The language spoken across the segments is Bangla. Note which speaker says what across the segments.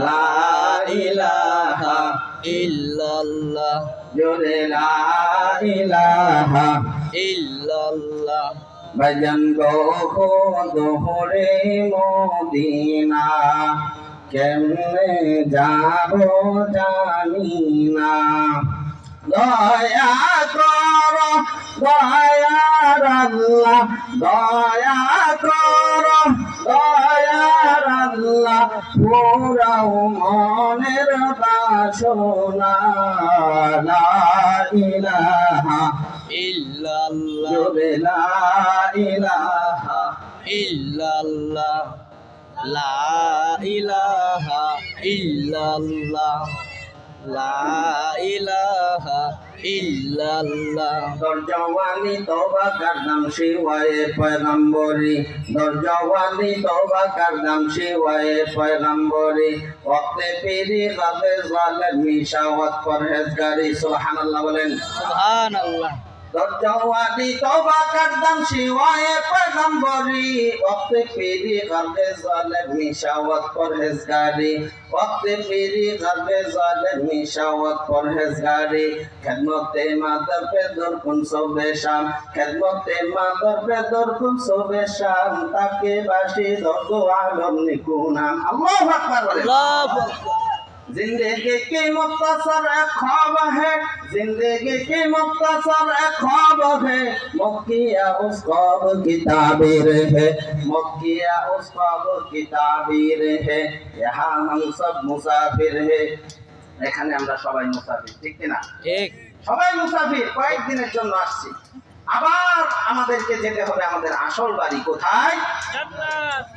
Speaker 1: লা ইলাহা
Speaker 2: ইল্লাল্লাহ।
Speaker 1: জোরে লা ইলাহা
Speaker 2: ইল্লাল্লাহ।
Speaker 1: ভজন গো দোহরে মদিনা। কেমনে যাব জানি না। দয়া কর দয়ার আল্লাহ দয়া কর দয়ার পুরাও মনের বাসনা লা ইলাহা
Speaker 2: ইল্লাল্লাহ।
Speaker 1: লা ইলাহা।
Speaker 2: ইল্লাল্লাহ। লা ইলাহা ইল্লাল্লাহ। লা ইলাহা ইল্লাল্লাহ।
Speaker 1: দরজাওয়ালি তওবা করদাম শিওয়ায়ে পয়গম্বরি। দরজাওয়ালি তওবা করদাম শিওয়ায়ে পয়গম্বরি। ওয়াক্তে পীরি গাবে জালেম মিশাওয়াত পরহেজগারি। সুবহানাল্লাহ বলেন।
Speaker 2: সুবহানাল্লাহ।
Speaker 1: দরজাওয়ালি তওবা করদাম শিওয়ায়ে পয়গম্বরি। ওয়াক্তে পীরি গাবে জালেম মিশাওয়াত পরহেজগারি। ওয়াক্তে পীরি গাবে জালেম মিশাওয়াত পরহেজগারি। খেদমতে মাদর পে দরকুন সবে শাম? খেদমতে মাদর পে দরকুন সবে শাম? তাকে বাসি দর্দ আলম নিকুনাম। আল্লাহু আকবার
Speaker 2: আল্লাহু আকবার।
Speaker 1: जिंदगी की मुख्तसर एक ख्वाब है जिंदगी की मुख्तसर एक ख्वाब है मक्किया उस ख्वाब की ताबीर है मक्किया उस ख्वाब की ताबीर है यहाँ हम सब मुसाफिर है এখানে আমরা সবাই মুসাফির ঠিক কিনা
Speaker 2: ঠিক
Speaker 1: সবাই মুসাফির কয়েকদিনের জন্য আসছি আবার আমাদেরকে যেতে হবে আমাদের আসল বাড়ি কোথায়
Speaker 2: জান্নাত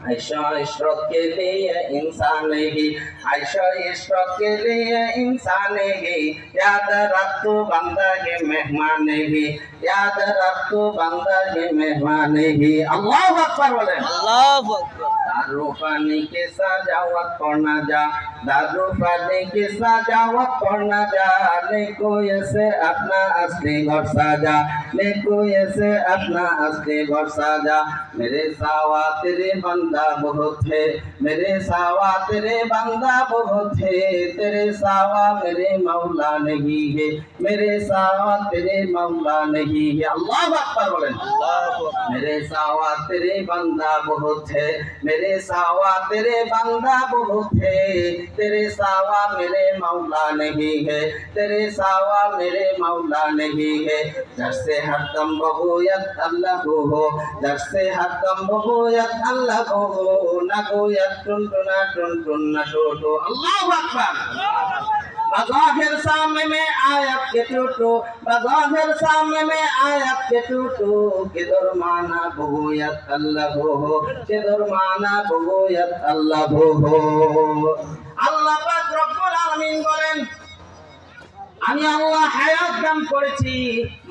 Speaker 1: عائشہ عشرت کے لیے انسان ہی عائشہ عشرت کے لیے انسان ہی یاد رکھ تو بندہ یہ مہمان ہی یاد رکھ تو بندہ یہ مہمان ہی اللہ اکبر بولے
Speaker 2: اللہ اکبر
Speaker 1: दादू पानी के जा दादू पानी के जा। ले कोई से अपना असली घर ले कोई से अपना असली घर मेरे सावा तेरे बंदा बहुत है मेरे सावा तेरे बंदा बहुत है। तेरे सावा मेरे मौला नहीं है मेरे सावा तेरे मौला नहीं है। अल्लाह अकबर। मेरे सावा तेरे बंदा बहुत है मेरे सावा तेरे बंदा बहुत है। तेरे सावा मेरे मौला नहीं है। तेरे सावा मेरे मौला नहीं है। जब से हरदम बहुयत अल्लाह हो। जब से हरदम बहुयत अल्लाह हो। ना गोयत टुन टुना, टुन टुन ना टोटो अल्लाह अकबर। बज़ाहिर सामने में आयत के टूटो बज़ाहिर सामने में आयत के टूटो किधर माना बहुयत अल्लाह हो किधर माना बहुयत अल्लाह हो আল্লাহ পাক রব্বুল আলামিন বলেন আমি আল্লাহ হায়াত দান করেছি।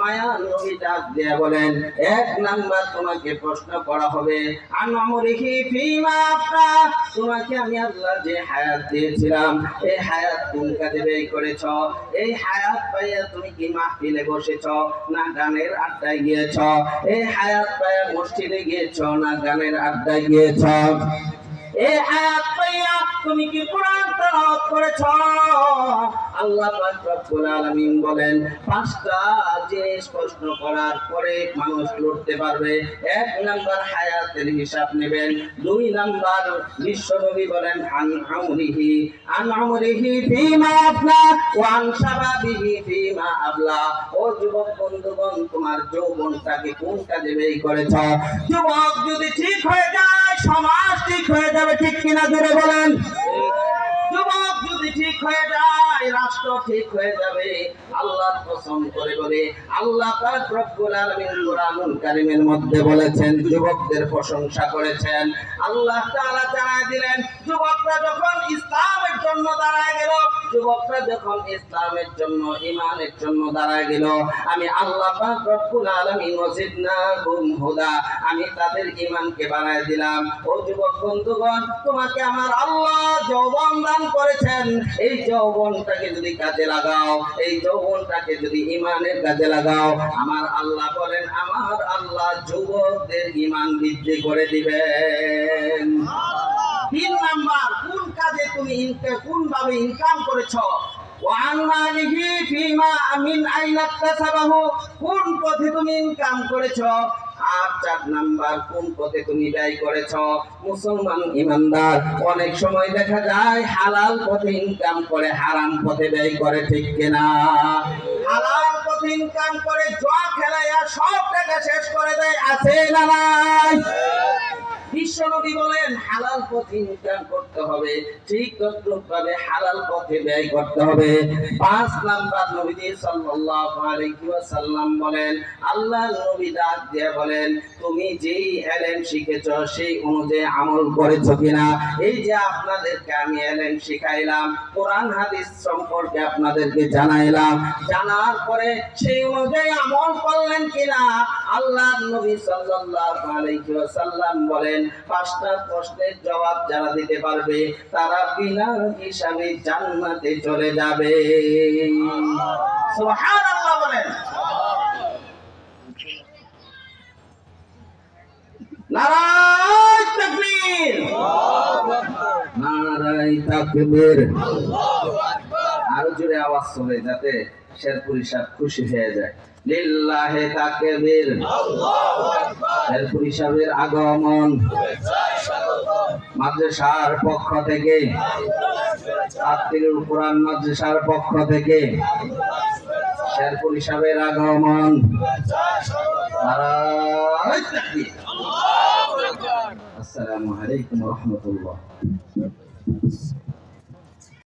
Speaker 1: মায়া নবী ডাক দিয়ে বলেন, এক নাম্বার তোমাকে প্রশ্ন করা হবে। আনমরিহি ফিমা আফতা, তোমাকে আমি আল্লাহ যে হায়াত দিয়েছিলাম, এই হায়াত তুমি কাজে ব্যয় করেছ। এই হায়াত পাইয়া তুমি কি মাহফিলে বসেছ, না গানের আড্ডায় গিয়েছ? এই হায়াত পাইয়া মসজিদে গিয়েছ, না গানের আড্ডায় গিয়েছ? এই হায়াত পাইয়া তুমি কি কোরআন তেলাওয়াত করেছ? আল্লাহ পাক রব্বুল আলামিন বলেন, পাঁচটা জিনিস প্রশ্ন করার পরে মানুষ লড়তে পারবে। এক নাম্বার হায়াতের হিসাব নেবেন। দুই নাম্বার বিশ্বনবী বলেন, আন আমরিহি। আন আমরিহি ফিমা আফলা শাবাবিহি ফিমা ও যুবক বন্ধুগণ, তোমার যৌবনটাকে কোন কাজে ব্যয় করেছ? যুবক যদি ঠিক হয়ে যায়, সমাজ ঠিক হয়ে যাবে, ঠিক কিনা জুড়ে বলেন। যুবক যদি ঠিক হয়ে যায়, রাষ্ট্র ঠিক হয়ে যাবে, আল্লাহ কসম করে বলে, আল্লাহ পাক রব্বুল আলামিন কোরআনুল কারীমের মধ্যে বলেছেন, যুবকদের প্রশংসা করেছেন, আল্লাহ তাআলা জানায় দিলেন যুবকরা যখন ইসলামের জন্য দাঁড়ায় গেল, যুবকরা যখন ইসলামের জন্য ইমানের জন্য দাঁড়ায় গেল, আমি আল্লাহ পাক রব্বুল আলামিন ওয়াজিদনাহুম হুদা, আমি তাদের ঈমানকে বাড়ায় দিলাম। ও যুবক বন্ধুগণ, তোমাকে আমার আল্লাহ যৌবন দান করেছেন। এই যৌবনটাকে যদি কাজে লাগাও, এই যৌবনটাকে যদি ইমানের কাজে লাগাও, আমার আল্লাহ বলেন, আমার আল্লাহ যুবকদের ইমান বৃদ্ধি করে দিবেন। তিন নাম্বার, কোন কাজে তুমি কোন ভাবে ইনকাম করেছ? কোন পথে তুমি ইনকাম করেছ? আর চার নাম্বার, কোন পথে তুমি ব্যয় করেছ? মুসলমান ইমানদার, অনেক সময় দেখা যায় হালাল পথে ইনকাম করে, হারাম পথে ব্যয় করে, ঠিক কিনা? হালাল পথে ইনকাম করে, জুয়া খেলাইয়া সব টাকা শেষ করে দেয়, আছে না বিশ্বনবী বলেন, হালাল পথে ইনকাম করতে হবে, ঠিক তদ্রুপভাবে হালাল পথে ব্যয় করতে হবে। পাঁচ নাম্বার নবীজি সাল্লাল্লাহু আলাইহি ওয়াসাল্লাম বলেন, আল্লাহর নবী ডাক দিয়ে বলেন, তুমি যেই এলেম শিখেছো, সেই অনুযায়ী আমল করেছ কিনা? এই যে আপনাদেরকে আমি এলেম শিখাইলাম, কোরআন হাদিস সম্পর্কে আপনাদেরকে জানাইলাম, জানার পরে সেই অনুযায়ী আমল করলেন কিনা? আল্লাহর নবী সাল্লাল্লাহু আলাইহি ওয়াসাল্লাম বলেন পাঁচটা প্রশ্নের জবাব যারা দিতে পারবে তারা বিনা হিসাবে জান্নাতে চলে যাবে। সুবহানাল্লাহ বলেন। নারায় তাকবীর। নারায় তাকবীর। আরও জোরে আওয়াজ চলে যাতে শেরপুরি সাহেব খুশি হয়ে যায়। লিল্লাহে শেরপুরি সাহেবের আগমন। মাদ্রাসার পক্ষ থেকে। ছাত্রীর কোরআন মাদ্রাসার পক্ষ থেকে। শেরপুরি সাহেবের আগমন। আসসালামু আলাইকুম রহমতুল্লাহ।